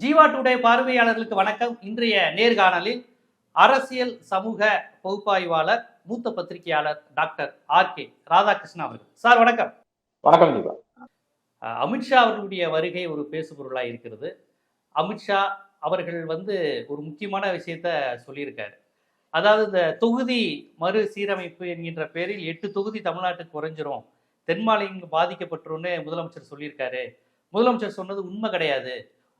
Jeeva today பார்வையாளர்களுக்கு வணக்கம். இன்றைய நேர்காணலில் அரசியல் சமூக பகுப்பாய்வாளர் மூத்த பத்திரிகையாளர் டாக்டர் ஆர் கே ராதாகிருஷ்ணன் அவர்கள். சார் வணக்கம். வணக்கம் அஹ், அமித்ஷா அவர்களுடைய வருகை ஒரு பேசுபொருளாக இருக்கிறது. அமித்ஷா அவர்கள் வந்து ஒரு முக்கியமான விஷயத்த சொல்லியிருக்காரு. அதாவது இந்த தொகுதி மறு சீரமைப்பு என்கின்ற பேரில் எட்டு தொகுதி தமிழ்நாட்டுக்கு குறைஞ்சிரும். தென் மாநிலங்க பாதிக்கப்பட்டுருன்னு முதலமைச்சர் சொல்லியிருக்காரு. முதலமைச்சர் சொன்னது உண்மை கிடையாது.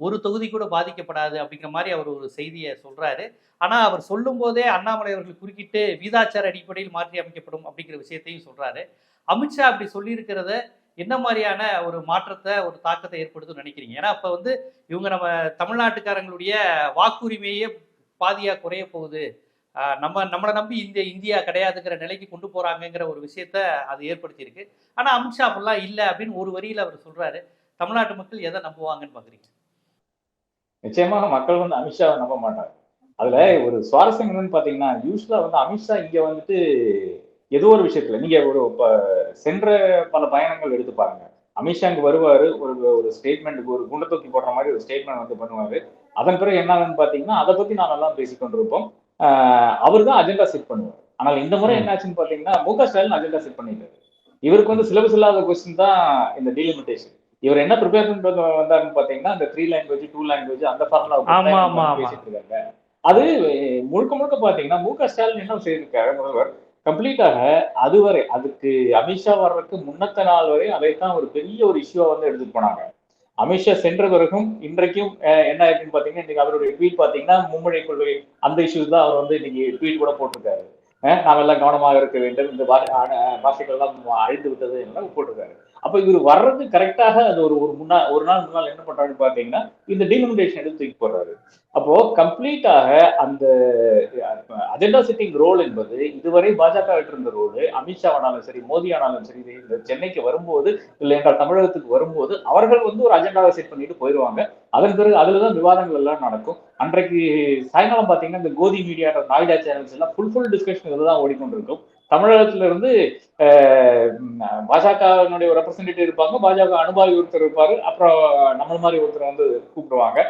ஒரு தொகுதி கூட பாதிக்கப்படாது அப்படிங்கிற மாதிரி அவர் ஒரு செய்தியை சொல்றாரு. ஆனா அவர் சொல்லும் போதே அண்ணாமலை அவர்கள் குறுக்கிட்டு வீதாச்சார அடிப்படையில் மாற்றி அமைக்கப்படும் அப்படிங்கிற விஷயத்தையும் சொல்றாரு. அமித்ஷா அப்படி சொல்லியிருக்கிறத என்ன மாதிரியான ஒரு மாற்றத்தை ஒரு தாக்கத்தை ஏற்படுத்தும் நினைக்கிறீங்க? ஏன்னா அப்ப வந்து இவங்க நம்ம தமிழ்நாட்டுக்காரங்களுடைய வாக்குரிமையே பாதியா குறைய போகுது. நம்ம நம்மளை நம்பி இந்த இந்தியா கிடையாதுங்கிற நிலைக்கு கொண்டு போகிறாங்கங்கிற ஒரு விஷயத்த அது ஏற்படுத்தியிருக்கு. ஆனா அமித்ஷா அப்படிலாம் இல்லை அப்படின்னு ஒரு வரியில அவர் சொல்றாரு. தமிழ்நாட்டு மக்கள் எதை நம்புவாங்கன்னு பாக்குறீங்க? நிச்சயமாக மக்கள் வந்து அமித்ஷாவை நம்ப மாட்டாங்க. அதுல ஒரு சுவாரஸ்யம் என்னன்னு பாத்தீங்கன்னா யூஸ்வலா வந்து அமித்ஷா இங்க வந்துட்டு ஏதோ ஒரு விஷயத்துல நீங்க ஒரு சென்ற பல பயணங்கள் எடுத்து பாருங்க. அமித்ஷா இங்க வருவாரு ஒரு ஒரு ஸ்டேட்மெண்ட் ஒரு குண்டை தூக்கி போடுற மாதிரி ஒரு ஸ்டேட்மெண்ட் வந்து பண்ணுவாரு. அதன் பிறகு என்ன ஆகுதுன்னு பாத்தீங்கன்னா அதை பத்தி நாம எல்லாம் பேசிக் கொண்டிருப்போம். அவர் தான் அஜெண்டா செட் பண்ணுவார். ஆனால் இந்த முறை என்ன ஆச்சுன்னு பாத்தீங்கன்னா மு க ஸ்டாலின் அஜெண்டா செட் பண்ணிட்டாரு. இவருக்கு வந்து சிலபஸ் இல்லாத கொஸ்டின் தான் இந்த டீலிமிட்டேஷன் இவர் என்ன ப்ரிப்பேர் பண்ணிட்டு வந்தாருன்னு பாத்தீங்கன்னா இந்த த்ரீ லாங்குவேஜ் டூ லாங்குவேஜ் அந்த ஃபார்முலா. பேசிட்டு இருக்காங்க. அது முழுக்க முழுக்க பாத்தீங்கன்னா மு க ஸ்டாலின் என்ன செய்திருக்காரு முதல்வர். கம்ப்ளீட்டாக அதுவரை அதுக்கு அமித்ஷா வர்றதுக்கு முன்னத்த நாள் வரை அதைத்தான் ஒரு பெரிய ஒரு இஷ்யூவா வந்து எடுத்துட்டு போனாங்க. அமித்ஷா சென்ற பிறகும் இன்றைக்கும் என்ன ஆயிருக்குன்னு பாத்தீங்கன்னா இன்னைக்கு அவருடைய ட்வீட் பாத்தீங்கன்னா மும்மொழி கொள்கை அந்த இஷ்யூஸ் தான் அவர் வந்து இன்னைக்கு ட்வீட் கூட போட்டிருக்காரு. நாம் எல்லாம் கவனமாக இருக்க வேண்டும். இந்த பாஷைகள் எல்லாம் அழிந்து விட்டது எல்லாம் போட்டிருக்காரு. அப்ப இவர் வர்றது கரெக்டாக அது ஒரு ஒரு முன்னா ஒரு நாள் முன்னாள் என்ன பண்றாருன்னு பாத்தீங்கன்னா இந்த டிலிமிடேஷன் எடுத்து தூக்கி போடுறாரு. அப்போ கம்ப்ளீட்டாக அந்த அஜெண்டா செட்டிங் ரோல் என்பது இதுவரை பாஜக இருந்த ரோல் அமித்ஷா ஆனாலும் சரி மோடி ஆனாலும் சரி இந்த சென்னைக்கு வரும்போது இல்லை என்றால் தமிழகத்துக்கு வரும்போது அவர்கள் வந்து ஒரு அஜெண்டாவை செட் பண்ணிட்டு போயிடுவாங்க அதன் பிறகு அதுலதான் விவாதங்கள் எல்லாம் நடக்கும். அன்றைக்கு சாயங்காலம் பாத்தீங்கன்னா இந்த கோதி மீடியா நாய்டா சேனல்ஸ் எல்லாம் ஃபுல் ஃபுல் டிஸ்கஷன் இதுதான் ஓடிக்கொண்டிருக்கும். தமிழகத்துல இருந்து பாஜகவினுடைய ஒரு ரெப்ரசன்டேட்டிவ் இருப்பாங்க. பாஜக அனுபாவி ஒருத்தர் இருப்பாரு. அப்புறம் நம்மள மாதிரி ஒருத்தர் வந்து கூப்பிடுவாங்க.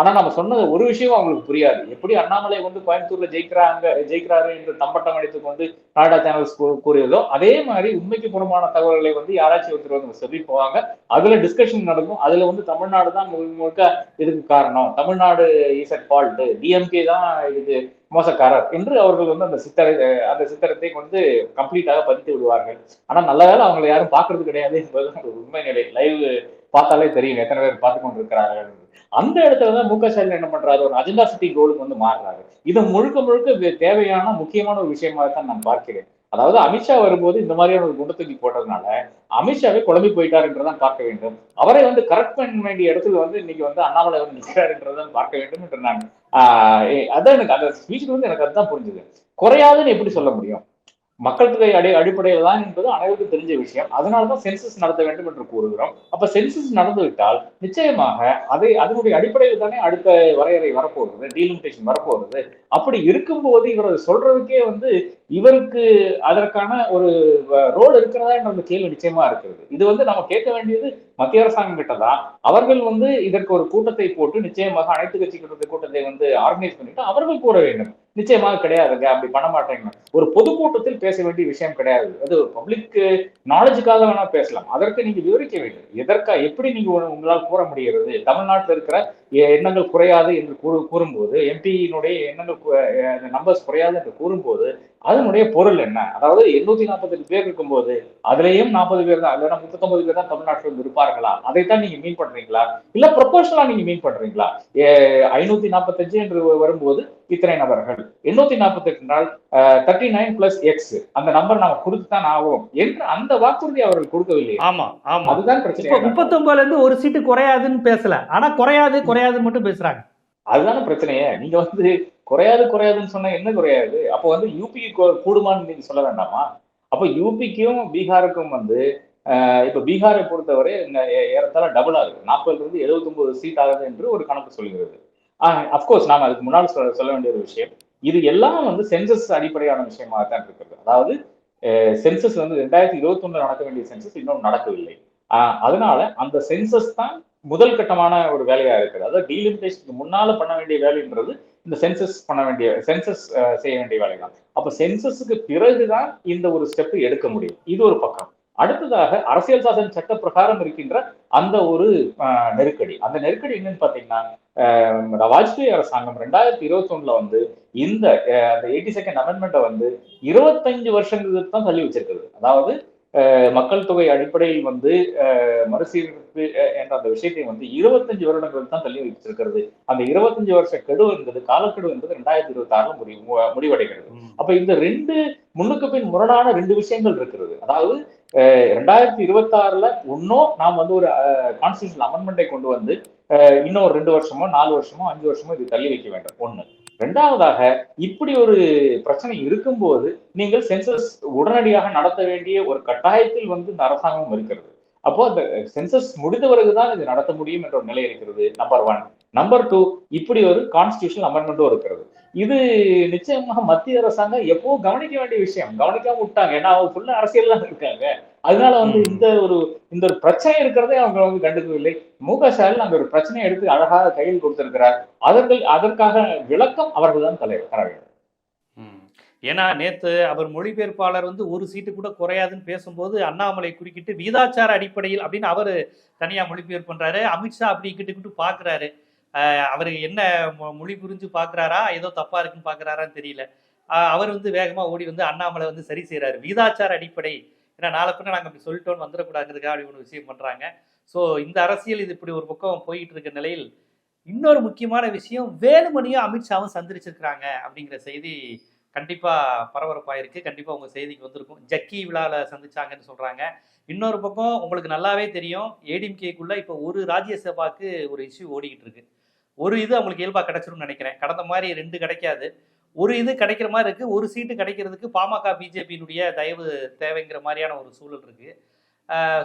ஆனா நம்ம சொன்னது ஒரு விஷயம் அவங்களுக்கு புரியாது. எப்படி அண்ணாமலை வந்து கோயம்புத்தூர்ல ஜெயிக்கிறாங்க ஜெயிக்கிறாரு என்று தம்பட்டம் அடித்துக் கொண்டு நாடா சேனல்ஸ் கூறியதோ அதே மாதிரி உண்மைக்கு புறமான தகவல்களை வந்து யாராச்சும் ஒருத்தர் வந்து சொல்லி போவாங்க அதுல டிஸ்கஷன் நடக்கும். அதுல வந்து தமிழ்நாடு தான் முழுக்க முழுக்க இதுக்கு காரணம். Tamil Nadu is at fault DMK தான் இது மோசக்காரர் என்று அவர்கள் வந்து அந்த சித்தரை அந்த சித்திரத்தை வந்து கம்ப்ளீட்டாக பதித்து விடுவார்கள். ஆனா நல்ல அவங்களை யாரும் பாக்குறது கிடையாது என்பது ஒரு உண்மை நிலை. லைவ் பார்த்தாலே தெரியும். எத்தனை பேர் பார்த்து கொண்டு இருக்கிறார்கள் அந்த இடத்துல தான் மு க ஸ்டாலின் என்ன பண்றாரு? ஒரு அஜெண்டா சிட்டி கோலுக்கு வந்து மாறுறாரு. இது முழுக்க முழுக்க தேவையான முக்கியமான ஒரு விஷயமாக தான் நான் பார்க்கிறேன். அதாவது அமித்ஷா வரும்போது இந்த மாதிரியான ஒரு குண்டை தூக்கி போட்டதுனால அமித்ஷாவே குழம்பி போயிட்டாருன்றதான் பார்க்க வேண்டும். அவரை வந்து கரெக்ட் பண்ண வேண்டிய இடத்துல வந்து இன்னைக்கு வந்து அண்ணாமலை வந்து நிற்கிறாருன்றதான் பார்க்க வேண்டும் என்று நான் ஆஹ் அதான் எனக்கு அந்த ஸ்பீச் வந்து எனக்கு அதுதான் புரிஞ்சுது. குறையாதுன்னு எப்படி சொல்ல முடியும்? மக்கள் தொகை அடி அடிப்படையில் தான் என்பது அனைவருக்கும் தெரிஞ்ச விஷயம். அதனாலதான் சென்சஸ் நடத்த வேண்டும் என்று கூறுகிறோம். அப்ப சென்சஸ் நடந்துவிட்டால் நிச்சயமாக அதை அதனுடைய அடிப்படையில் தானே அடுத்த வரையறை வரப்போகிறது டீலிமிட்டேஷன் வரப்போகிறது. அப்படி இருக்கும்போது இவர் சொல்றதுக்கே வந்து இவருக்கு அதற்கான ஒரு ரோல் இருக்கிறதா என்ற அந்த கேள்வி நிச்சயமா இருக்கிறது. இது வந்து நம்ம கேட்க வேண்டியது மத்திய அரசாங்கம் கிட்ட தான் அவர்கள் வந்து இதற்கு ஒரு கூட்டத்தை போட்டு நிச்சயமாக அனைத்து கட்சி கூட்டத்தை வந்து ஆர்கனைஸ் பண்ணிட்டு அவர்கள் கூற வேண்டும். நிச்சயமாக கிடையாதுங்க. அப்படி பண்ண மாட்டேங்க. ஒரு பொதுக்கூட்டத்தில் பேச வேண்டிய விஷயம் கிடையாது. அது பப்ளிக் நாலேஜுக்காக வேணா பேசலாம். அதற்கு நீங்க விவரிக்க வேண்டும். எதற்கா எப்படி நீங்க உங்களால் கூற முடிகிறது? தமிழ்நாட்டில் இருக்கிற எ- எண்ணங்கள் குறையாது என்று கூறு கூறும்போது எம்பியினுடைய எண்ணங்கள் நம்பர்ஸ் குறையாது என்று கூறும்போது அதனுடைய பொருள் என்ன? அதாவது எண்ணூத்தி நாற்பத்தெட்டு பேர் இருக்கும்போது அதுலயும் நாற்பது பேர் தான் இல்லைன்னா முப்பத்தொன்பது பேர் தான் தமிழ்நாட்டில் வந்து இருப்பார்களா? அதைத்தான் நீங்க மீன் பண்றீங்களா? இல்ல ப்ரொபோஷனலா நீங்க மீன் பண்றீங்களா? ஐநூத்தி நாற்பத்தஞ்சு என்று வரும்போது இத்தனை நபர்கள். எண்ணூத்தி நாற்பத்தெட்டு நாள் தேர்ட்டி நைன் பிளஸ் எக்ஸ் அந்த நம்பர் நாம கொடுத்துதான் ஆகும் என்று அந்த வாக்குறுதி அவர்கள் கொடுக்கவில்லை. ஆமா ஆமா. அதுதான் பிரச்சனை முப்பத்தொன்பதுல இருந்து ஒரு சீட்டு குறையாதுன்னு பேசல. ஆனா குறையாது குறையாதுன்னு மட்டும் பேசுறாங்க. அதுதானே பிரச்சனையே. நீங்க வந்து குறையாது குறையாதுன்னு சொன்னா என்ன குறையாது? அப்போ வந்து யூபி கூடுமான்னு நீங்க சொல்ல வேண்டாமா? அப்போ யூபிக்கும் பீகாருக்கும் வந்து இப்ப பீகாரை பொறுத்தவரை ஏறத்தாழ டபுள் ஆகுது. நாற்பதுல இருந்து 79 சீட் ஆகுது என்று ஒரு கணக்கு சொல்கிறது. அப்கோர்ஸ் நாம அதுக்கு முன்னால் சொல்ல சொல்ல வேண்டிய ஒரு விஷயம். இது எல்லாம் வந்து சென்சஸ் அடிப்படையான விஷயமாக தான் இருக்கிறது அதாவது சென்சஸ் வந்து ரெண்டாயிரத்தி இருபத்தி நடக்க வேண்டிய சென்சஸ் இன்னும் நடக்கவில்லை. ஆஹ் அதனால அந்த சென்சஸ் தான் முதல் கட்டமான ஒரு வேலையா இருக்குது. அதாவது டீலிமிட்டேஷனுக்கு முன்னால பண்ண வேண்டிய வேலைன்றது இந்த சென்சஸ் பண்ண வேண்டிய சென்சஸ் செய்ய வேண்டிய வேலை தான் அப்ப சென்சஸுக்கு பிறகுதான் இந்த ஒரு ஸ்டெப் எடுக்க முடியும். இது ஒரு பக்கம். அடுத்ததாக அரசியல் சாசன சட்ட பிரகாரம் இருக்கின்ற அந்த ஒரு நெருக்கடி. அந்த நெருக்கடி என்னன்னு பாத்தீங்கன்னா வாஜ்பாய் அரசாங்கம் ரெண்டாயிரத்தி இருபத்தி ஒண்ணுல வந்து இந்த அந்த எயிட்டி செகண்ட் அமெண்ட்மெண்ட்டை வந்து இருபத்தஞ்சு வருஷங்களுக்கு தான் தள்ளி வச்சிருக்கிறது. அதாவது மக்கள் தொகை அடிப்படையில் வந்து மறுசீரமைப்பு என்ற அந்த விஷயத்தை வந்து இருபத்தஞ்சு வருடங்களுக்கு தான் தள்ளி வச்சிருக்கிறது. அந்த இருபத்தஞ்சு வருஷ கெடு என்பது காலக்கெடு என்பது ரெண்டாயிரத்தி இருபத்தி ஆறுல முடி மு- முடிவடைகிறது. அப்ப இந்த ரெண்டு முன்னுக்கு பின் முரணான ரெண்டு விஷயங்கள் இருக்கிறது. அதாவது ரெண்டாயிரத்தி இருபத்தி ஆறுல இன்னும் நாம் வந்து ஒரு கான்ஸ்டியூஷன் அமெண்ட்மெண்ட்டை கொண்டு வந்து இன்னும் ஒரு ரெண்டு வருஷமோ நாலு வருஷமோ அஞ்சு வருஷமோ இது தள்ளி வைக்க வேண்டும். ஒண்ணு. ரெண்டாவதாக இப்படி ஒரு பிரச்சனை இருக்கும்போது நீங்கள் சென்சஸ் உடனடியாக நடத்த வேண்டிய ஒரு கட்டாயத்தில் வந்து இந்த அரசாங்கம் இருக்கிறது. அப்போ அந்த சென்சஸ் முடிந்த பிறகுதான் இது நடத்த முடியும் என்ற ஒரு நிலை இருக்கிறது நம்பர் ஒன் நம்பர் டூ இப்படி ஒரு கான்ஸ்டியூஷன் அமெண்ட்மெண்ட்டும் இருக்கிறது. இது நிச்சயமாக மத்திய அரசாங்கம் எப்போ கவனிக்க வேண்டிய விஷயம். கவனிக்காம விட்டாங்க. ஏன்னா அவங்க ஃபுல்லா அரசியல் தான் இருக்காங்க. அதனால வந்து. இந்த ஒரு இந்த ஒரு பிரச்சனை இருக்கிறதே அவங்க வந்து கண்டுக்கவில்லை. மு க ஸ்டாலின் அந்த ஒரு பிரச்சனையை எடுத்து அழகாக கையில் கொடுத்திருக்கிறார். அதற்கு அதற்காக விளக்கம் அவர்கள் தான் தலைவர் தர வேண்டும். ஏன்னா நேத்து அவர் மொழிபெயர்ப்பாளர் வந்து ஒரு சீட்டு கூட குறையாதுன்னு பேசும்போது அண்ணாமலை குறுக்கிட்டு வீதாச்சார அடிப்படையில் அப்படின்னு அவர் தனியா மொழிபெயர்ப்பு பண்றாரு. அமித்ஷா அப்படி கிட்டு கிட்டு பாக்குறாரு. அவர் என்ன மொ- மொழி புரிஞ்சு பார்க்குறாரா ஏதோ தப்பாக இருக்குன்னு பார்க்குறாரான்னு தெரியல. அவர் வந்து வேகமாக ஓடி வந்து அண்ணாமலை வந்து சரி செய்கிறாரு வீதாச்சார அடிப்படை. ஏன்னா நாளை பின்ன நாங்கள் அப்படி சொல்லிட்டோம்னு வந்துடக்கூடாதுங்கிறதுக்காக அப்படி ஒரு விஷயம் பண்ணுறாங்க ஸோ இந்த அரசியல் இது இப்படி ஒரு பக்கம் போயிட்டு இருக்க நிலையில் இன்னொரு முக்கியமான விஷயம் வேலுமணியும் அமித்ஷாவும் சந்திரிச்சிருக்கிறாங்க அப்படிங்கிற செய்தி கண்டிப்பாக பரபரப்பாக இருக்குது கண்டிப்பாக உங்கள் செய்திக்கு வந்திருக்கும். ஜக்கி விழாவில் சந்திச்சாங்கன்னு சொல்கிறாங்க இன்னொரு பக்கம் உங்களுக்கு நல்லாவே தெரியும் ஏடிஎம்கேக்குள்ளே இப்போ ஒரு ராஜ்யசபாக்கு ஒரு இஷ்யூ ஓடிக்கிட்டு இருக்கு. ஒரு இது அவங்களுக்கு இயல்பாக கிடைச்சிரும்னு நினைக்கிறேன். கடந்த மாதிரி ரெண்டு கிடைக்காது. ஒரு இது கிடைக்கிற மாதிரி இருக்கு. ஒரு சீட்டு கிடைக்கிறதுக்கு பாமக பிஜேபியினுடைய தயவு தேவைங்கிற மாதிரியான ஒரு சூழல் இருக்கு.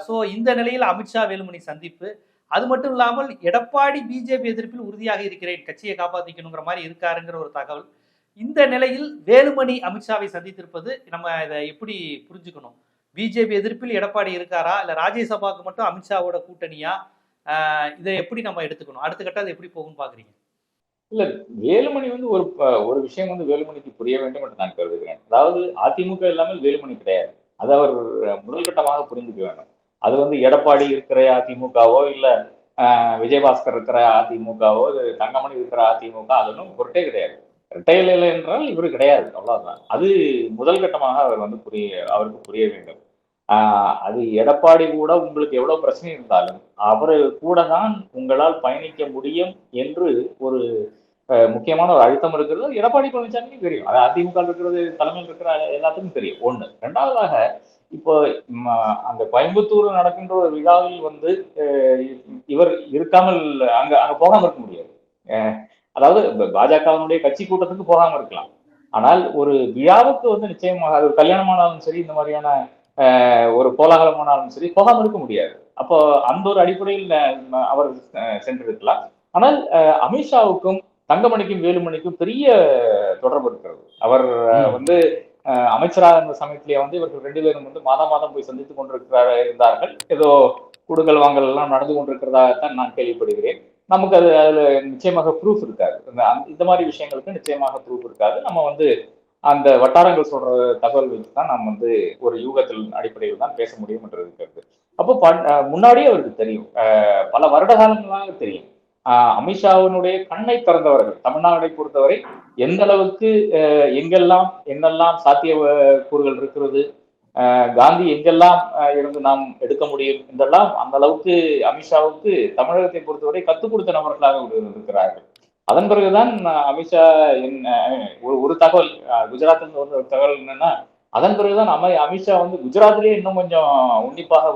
ஸோ இந்த நிலையில் அமித்ஷா வேலுமணி சந்திப்பு. அது மட்டும் இல்லாமல் எடப்பாடி பிஜேபி எதிர்ப்பில் உறுதியாக இருக்கிறேன். கட்சியை காப்பாற்றிக்கணுங்கிற மாதிரி இருக்காருங்கிற ஒரு தகவல். இந்த நிலையில் வேலுமணி அமித்ஷாவை சந்தித்திருப்பது நம்ம இதை எப்படி புரிஞ்சுக்கணும்? பிஜேபி எதிர்ப்பில் எடப்பாடி இருக்காரா? இல்லை ராஜ்யசபாவுக்கு மட்டும் அமித்ஷாவோட கூட்டணியா? இதை எப்படி நம்ம எடுத்துக்கணும்? அடுத்த கட்டம் அது எப்படி போகும்னு பாக்குறீங்க வேலுமணி வந்து ஒரு ஒரு விஷயம் வந்து வேலுமணிக்கு புரிய வேண்டும் என்று நான் கருதுகிறேன். அதாவது அதிமுக இல்லாமல் வேலுமணி கிடையாது. அது அவர் முதல் கட்டமாக புரிந்துக்க வேண்டும். அது வந்து எடப்பாடி இருக்கிற அதிமுகவோ இல்ல விஜயபாஸ்கர் இருக்கிற அதிமுகவோ இது தங்கமணி இருக்கிற அதிமுக அது ஒன்றும் பொருட்டே கிடையாது. இரட்டையில என்றால் இவர் கிடையாது. அவ்வளவுதான். அது முதல் கட்டமாக அவர் வந்து புரிய அவருக்கு புரிய வேண்டும். ஆஹ், அது எடப்பாடி கூட உங்களுக்கு எவ்வளவு பிரச்சனை இருந்தாலும் அவரு கூட தான் உங்களால் பயணிக்க முடியும் என்று ஒரு முக்கியமான ஒரு அழுத்தம் இருக்கிறது. எடப்பாடி பழனிசாமி தெரியும். அது அதிமுக இருக்கிறது தலைமையில் இருக்கிற எல்லாத்துக்கும் தெரியும். ஒண்ணு. ரெண்டாவதாக இப்போ அந்த கோயம்புத்தூர் நடக்கின்ற ஒரு விழாவில் வந்து அஹ், இவர் இருக்காமல் அங்க அங்க போகாம இருக்க முடியாது. அதாவது பாஜகவினுடைய கட்சி கூட்டத்துக்கு போகாம இருக்கலாம். ஆனால் ஒரு விழாவுக்கு வந்து நிச்சயமாக அது கல்யாணமானாலும் சரி இந்த மாதிரியான ஒரு கோலாகலமானாலும் சரி போகாம இருக்க முடியாது. அப்போ அந்த ஒரு அடிப்படையில் அவர் சென்றிருக்கலாம். ஆனால் அமித்ஷாவுக்கும் தங்கமணிக்கும் வேலுமணிக்கும் பெரிய தொடர்பு இருக்கிறது. அவர் வந்து அஹ், அமைச்சராக இருந்த சமயத்திலேயே வந்து இவர்கள் ரெண்டு பேரும் வந்து மாதம் மாதம் போய் சந்தித்துக் கொண்டிருக்கிறார் இருந்தார்கள். ஏதோ குடுக்கல் வாங்கல் எல்லாம் நடந்து கொண்டிருக்கிறதாகத்தான் நான் கேள்விப்படுகிறேன். நமக்கு அது அதுல நிச்சயமாக ப்ரூஃப் இருக்காது. இந்த மாதிரி விஷயங்களுக்கு நிச்சயமாக ப்ரூஃப் இருக்காது. நம்ம வந்து அந்த வட்டாரங்கள் சொல்ற தகவல் வச்சு தான் நம்ம வந்து ஒரு யூகத்தில் அடிப்படையில் தான் பேச முடியும் என்று இருக்கிறது அப்போ முன்னாடியே அவருக்கு தெரியும். அஹ் பல வருட காலங்களாக தெரியும். அமித்ஷாவினுடைய கண்ணை திறந்தவர்கள் தமிழ்நாட்டை பொறுத்தவரை எந்த அளவுக்கு எங்கெல்லாம் என்னெல்லாம் சாத்திய கூறுகள் இருக்கிறது அஹ் காந்தி எங்கெல்லாம் அஹ், இருந்து நாம் எடுக்க முடியும் இதெல்லாம் அந்த அளவுக்கு அமித்ஷாவுக்கு தமிழகத்தை பொறுத்தவரை கத்துக் கொடுத்த நபர்களாக இருக்கிறார்கள். அதன் பிறகுதான் அமித்ஷா என்ன ஒரு ஒரு தகவல் குஜராத்ல ஒரு தகவல் என்னன்னா அதன் பிறகுதான் அம அமித்ஷா வந்து குஜராத்லயே இன்னும் கொஞ்சம் உன்னிப்பாக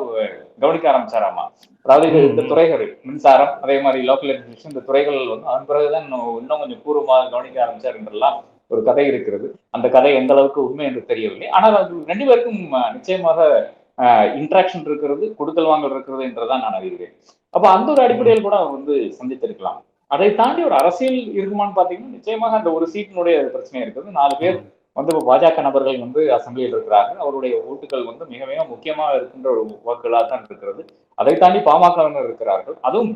கவனிக்க ஆரம்பிச்சாராமா? அதாவது இந்த துறைகள் மின்சாரம் அதே மாதிரி லோக்கல் எஜுகேஷன் இந்த துறைகள் வந்து அதன் பிறகுதான் இன்னும் கொஞ்சம் பூர்வமாக கவனிக்க ஆரம்பிச்சார் என்றெல்லாம் ஒரு கதை இருக்கிறது. அந்த கதை எந்த அளவுக்கு உண்மை என்று தெரியவில்லை. ஆனால் அது ரெண்டு பேருக்கும் நிச்சயமாக இன்ட்ராக்ஷன் இருக்கிறது கொடுக்கல் வாங்கல் இருக்கிறது என்றுதான் நான் அறிகிறேன். அப்ப அந்த ஒரு அடிப்படையில் கூட அவர் வந்து சந்தித்திருக்கலாம். அதை தாண்டி ஒரு அரசியல் இருக்குமான்னு பாத்தீங்கன்னா நிச்சயமாக அந்த ஒரு சீட்டினுடைய பிரச்சனை இருக்குது. நாலு பேர் வந்து பாஜக நபர்கள் வந்து அசம்பிளியில் இருக்கிறார்கள். அவருடைய ஓட்டுகள் வந்து மிக மிக முக்கியமாக இருக்கின்ற ஒரு வாக்குகளாக தான் இருக்கிறது. அதை தாண்டி பாமகவினர் இருக்கிறார்கள். அதுவும்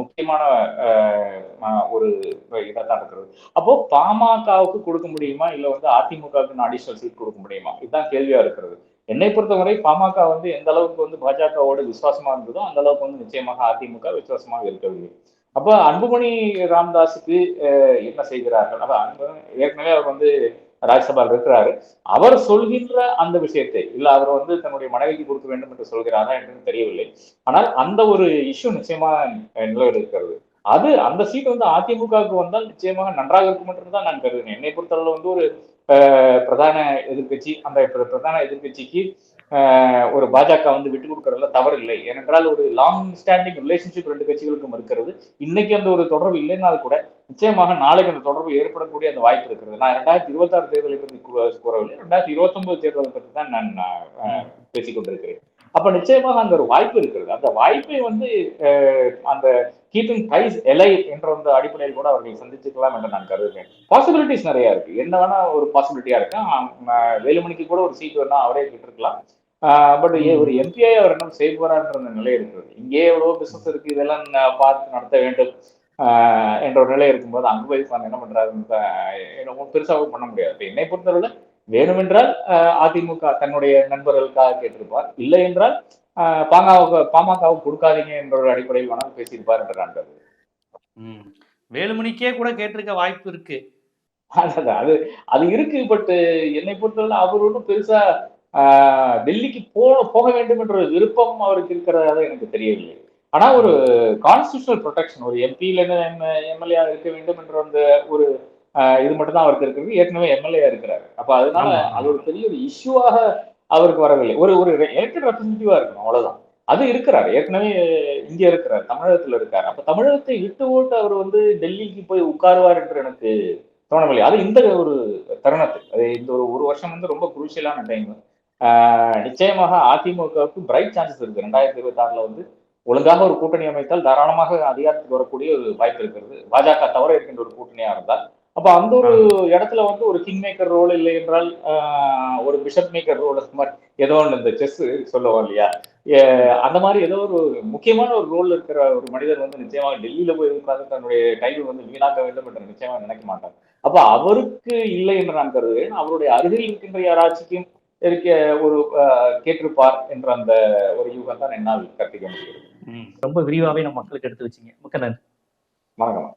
முக்கியமான ஒரு இதான் இருக்கிறது. அப்போ பாமகவுக்கு கொடுக்க முடியுமா? இல்ல வந்து அதிமுகவுக்கு அடிஷனல் சீட் கொடுக்க முடியுமா? இதுதான் கேள்வியா இருக்கிறது. என்னை பொறுத்தவரை பாமக வந்து எந்த அளவுக்கு வந்து பாஜகவோட விசுவாசமா இருந்ததோ அந்த அளவுக்கு வந்து நிச்சயமாக அதிமுக விசுவாசமாக இருக்கவில்லை. அப்ப அன்புமணி ராமதாஸுக்கு என்ன செய்கிறார்கள்? அதான் அன்பு ஏற்கனவே அவர் வந்து ராஜ்யசபாவில் இருக்கிறாரு. அவர் சொல்கின்ற அந்த விஷயத்தை இல்ல அவர் வந்து தன்னுடைய மனைவிக்கு கொடுக்க வேண்டும் என்று சொல்கிறாரா என்று தெரியவில்லை. ஆனால் அந்த ஒரு இஷ்யூ நிச்சயமா நிலவில் இருக்கிறது அது அந்த சீட் வந்து அதிமுகவுக்கு வந்தால் நிச்சயமாக நன்றாக இருக்கும் என்று தான் நான் கருதுகிறேன். என்னை பொறுத்தளவு வந்து ஒரு பிரதான எதிர்க்கட்சி அந்த பிரதான எதிர்க்கட்சிக்கு ஒரு பாஜக வந்து விட்டு கொடுக்கறதுல தவறு இல்லை. ஏனென்றால் ஒரு லாங் ஸ்டாண்டிங் ரிலேஷன்ஷிப் ரெண்டு கட்சிகளுக்கும் இருக்கிறது. இன்னைக்கு அந்த ஒரு தொடர்பு இல்லைன்னா கூட நிச்சயமாக நாளைக்கு அந்த தொடர்பு ஏற்படக்கூடிய அந்த வாய்ப்பு இருக்கிறது. நான் ரெண்டாயிரத்தி இருபத்தாறு தேர்தலை பற்றி கூறவில்லை. ரெண்டாயிரத்தி இருபத்தொன்பது தேர்தலை பற்றி தான் நான் அஹ், பேசிக் கொண்டிருக்கிறேன். அப்ப நிச்சயமாக அந்த ஒரு வாய்ப்பு இருக்கிறது. அந்த வாய்ப்பை வந்து அந்த கீப்பிங் பிரைஸ் எலை என்ற அந்த அடிப்படையில் கூட அவர்கள் சந்திச்சுக்கலாம் என்று நான் கருதுகிறேன். பாசிபிலிட்டிஸ் நிறைய இருக்கு. என்ன வேணா ஒரு பாசிபிலிட்டியா இருக்கு ஆஹ் வேலுமணிக்கு கூட ஒரு சீட் வேணா அவரே கிட்டிருக்கலாம் பட் ஒரு எம்பிஐ அவர் என்ன செய்ய போறாருன்ற நிலை இருக்கிறது. இங்கே எவ்வளவோ பிசினஸ் இருக்கு இதெல்லாம் பார்த்து நடத்த வேண்டும் என்ற ஒரு நிலை இருக்கும்போது அங்க போய் உட்கார்ந்து என்ன பண்றாருன்னு பெருசாகவும் பண்ண முடியாது. என்னை பொறுத்தவரை வேணுமென்றால் அதிமுக தன்னுடைய நண்பர்களுக்காக கேட்டிருப்பார். இல்லை என்றால் பாமக பாமகவுக்கு கொடுக்காதீங்க என்ற ஒரு அடிப்படையில் வேணாலும் பேசியிருப்பார் என்று நான். வேலுமணிக்கே கூட கேட்டிருக்க வாய்ப்பு இருக்கு. அது அது இருக்கு பட் என்னை பொறுத்தவரை அவர் ஒன்றும் பெருசா டெல்லிக்கு போ போக வேண்டும் என்ற விருப்பம் அவருக்கு இருக்கிறதா எனக்கு தெரியவில்லை. ஆனா ஒரு கான்ஸ்டியூஷனல் ப்ரொடெக்ஷன் ஒரு எம்பி இல்லைன்னா எம்எல்ஏ இருக்க வேண்டும் என்ற அந்த ஒரு இது மட்டும் தான் அவருக்கு இருக்கிறது. ஏற்கனவே எம்எல்ஏ இருக்கிறாரு. அப்ப அதனால. அது ஒரு பெரிய ஒரு இஷ்யூவாக அவருக்கு வரவில்லை. ஒரு ஒரு எலெக்டட் ரெப்ரஸன்டேட்டிவா இருக்கணும் அவ்வளவுதான். அது இருக்கிறார். ஏற்கனவே இங்க இருக்கிறார் தமிழகத்துல இருக்கார். அப்ப தமிழகத்தை விட்டு ஓட்டு அவர் வந்து டெல்லிக்கு போய் உட்காருவார் என்று எனக்கு தோணவில்லை. அது இந்த ஒரு தருணத்தில். அது இந்த ஒரு ஒரு வருஷம் வந்து ரொம்ப குரூஷியலான டைம் நிச்சயமாக அதிமுகவுக்கு பிரைட் சான்சஸ் இருக்கு. ரெண்டாயிரத்தி இருபத்தி ஆறுல வந்து ஒழுங்காக ஒரு கூட்டணி அமைத்தால் தாராளமாக அதிகாரத்துக்கு வரக்கூடிய ஒரு வாய்ப்பு இருக்கிறது. பாஜக தவிர இருக்கின்ற ஒரு கூட்டணியா இருந்தால். அப்ப அந்த ஒரு இடத்துல வந்து ஒரு கிங் மேக்கர் ரோல் இல்லை என்றால் ஒரு பிஷப் மேக்கர் ரோல் மாதிரி ஏதோ ஒன்று இந்த செஸ் சொல்லுவோம் இல்லையா? அந்த மாதிரி ஏதோ ஒரு முக்கியமான ஒரு ரோல் இருக்கிற ஒரு மனிதர் வந்து நிச்சயமாக டெல்லியில போய் உட்கார்ந்து தன்னுடைய டைட்டில் வந்து வீணாக்க வேண்டும் என்று நிச்சயமாக நினைக்க மாட்டார். அப்ப அவருக்கு இல்லை என்று நான் கருதுகிறேன். அவருடைய அருகில் இருக்கின்ற யாராச்சுக்கும் இருக்க ஒரு கேட்டிருப்பார் என்ற அந்த ஒரு யூகம் தான் என்னால் கற்பிக்க முடிகிறது. ம். ரொம்ப விரிவாவே நம்ம மக்களுக்கு எடுத்து வச்சீங்க. மிக்க நன்றி. வணக்கம்.